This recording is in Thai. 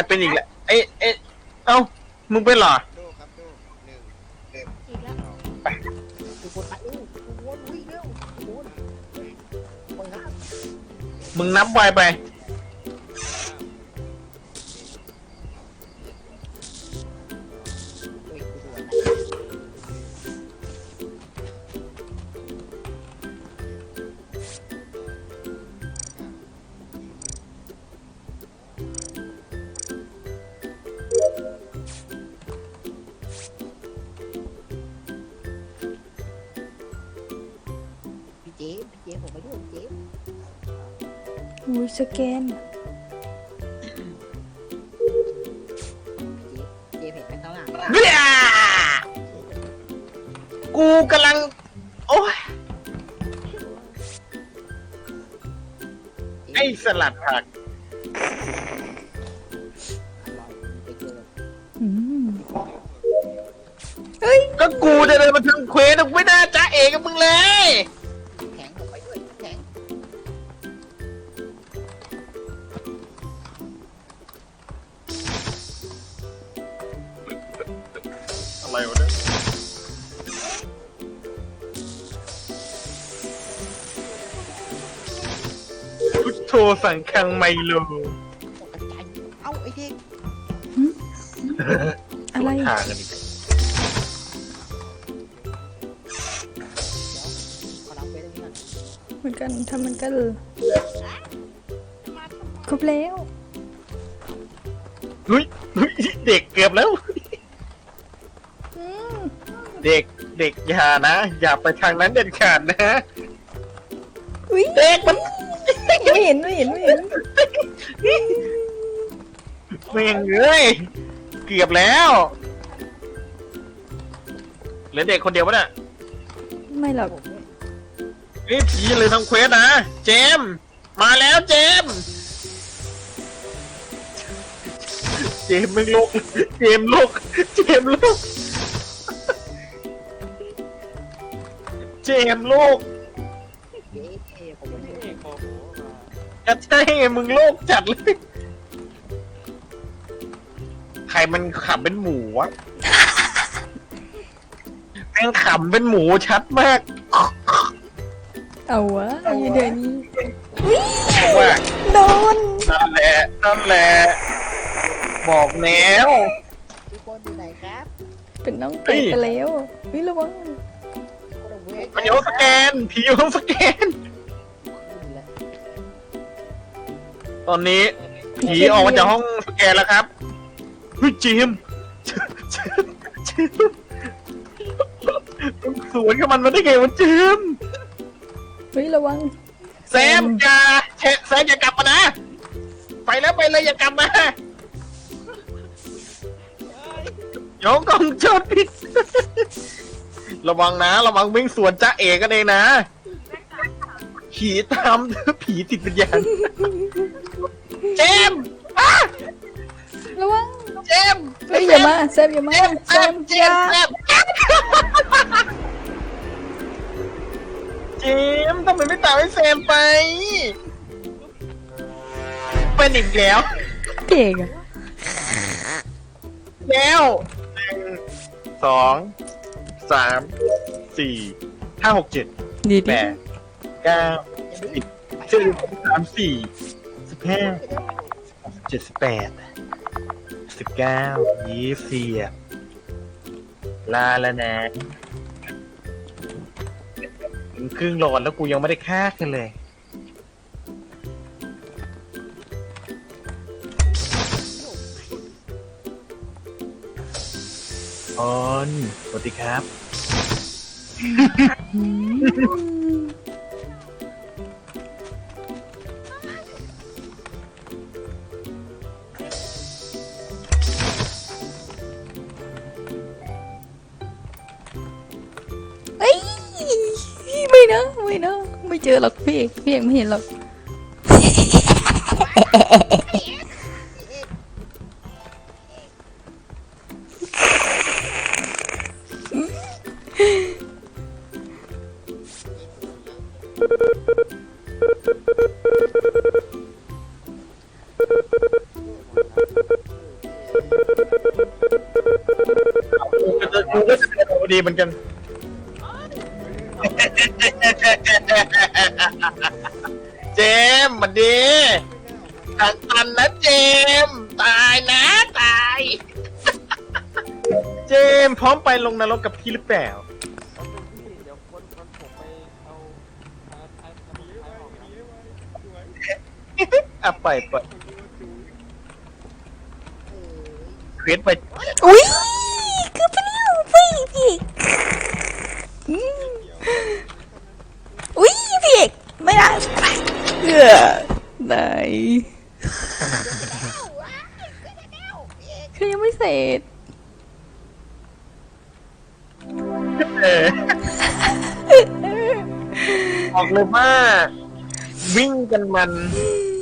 รเป็นอีกแหละเอ๊ะเอ๊ะเอ้ามึงเป็นเหรอดูครับดูหนึ่งอีกแล้วทุกคนไปอู้ทุกคนวิ่งเร็วทุกคนคนครับมึงนับไวไป อุ้ยสแกนพี่เจมส์เห็นเป็นข้างหลังเบี้ยกูกำลัง โอ้ยไอ้สลัดผัก อร่อยไปเจออืมก็กูจะเดินมาทำเควสกูไม่น่าจ้าเอกกับมึงเลย อะไรวะเนี่ยพุทโธสังคังไมโลตกใจเอ้าไอ้เด็กอะไรทางกันอีกขอรับไปตรงนี้ก่อนเหมือนกันทำเหมือนกันเลยครบแล้ว เฮ้ยเฮ้ยเด็กเกือบแล้วอืม เด็กเด็กอย่านะ อย่าไปทางนั้นเด็ดขาดนะอุ้ยเด็กมันไม่เห็นไม่เห็นไม่เห็นแม่งเอ้ยเกือบแล้วเหลือเด็กคนเดียวปะเนี่ยไม่หรอกผมด้วยเฮ้ยผีเลยทำเควสนะเจมส์มาแล้วเจมส์เจมส์ไม่ลุกเจมส์ลุกเจมส์ลุก เจมส์ลุกเอ๊ะผมไปด้วยจะใช่มึงโลกจัดเลย ใครมันขำเป็นหมูวะแม่งขำเป็นหมูชัดมากเอาวะไอ้เดี๋ยวนี้ว่าโดนนั่นแหละนั่นแหละบอกแล้วทุกคนอยู่ไหนครับ เป็นน้องเตะไปแล้ววิระวัง มันอยู่ห้องสแกนผีอยู่ห้องสแกนขึ้นแล้วตอนนี้ผีออกมาจากห้องสแกนแล้วครับเฮ้ยจิมส์จิมส์จิมส์มึงสวนกับมันมาได้ไงวะจิมส์วิระวังแซมอย่าแชะแซมอย่ากลับมานะ ไปแล้วไปเลยอย่ากลับมาโยงกองโจดผิด ระวังนะ ระวังวิ่งสวนจ้าเอกกันเองนะ ผีตามผีติดวิญญาณเจมส์อะระวังเจมส์เฮ้ยอย่ามาแซมอย่ามาเจมส์แซเจมมส์เจอย่ามส์เจมส์เจมส์ทำไมไม่ตามให้แซมไป เป็นอีกแล้ว เก่งอะแล้วหนึ่งสอง สามสี่ห้าหกเจ็ดดีแปดีดเก้าสิบสิบเอ็ดสิบสามสี่สิบห้าเจ็ดสิบแปดสิบเก้ายี่สิบสี่อะลาแล้วนะถึงครึ่งหลอดแล้วกูยังไม่ได้ฆ่ากันเลย ออนสวัสดีครับ เอ้ยไม่นะไม่นะไม่เจอหรอกพี่เอกพี่เอกไม่เห็นหรอก กูก็จะเป็นคนดีเหมือนกันเจมส์มันดีทางตันนะเจมตายนะตาย เจมพร้อมไปลงนรกกับพี่หรือเปล่า นะอะไปไปเควสไปอุ้ยคือไปแล้วพี่พี่อืมอุ้ยพี่เอกไม่ได้เออได้คือยังไม่เสร็จเออบอกเลยว่าวิ่งกันมันอืม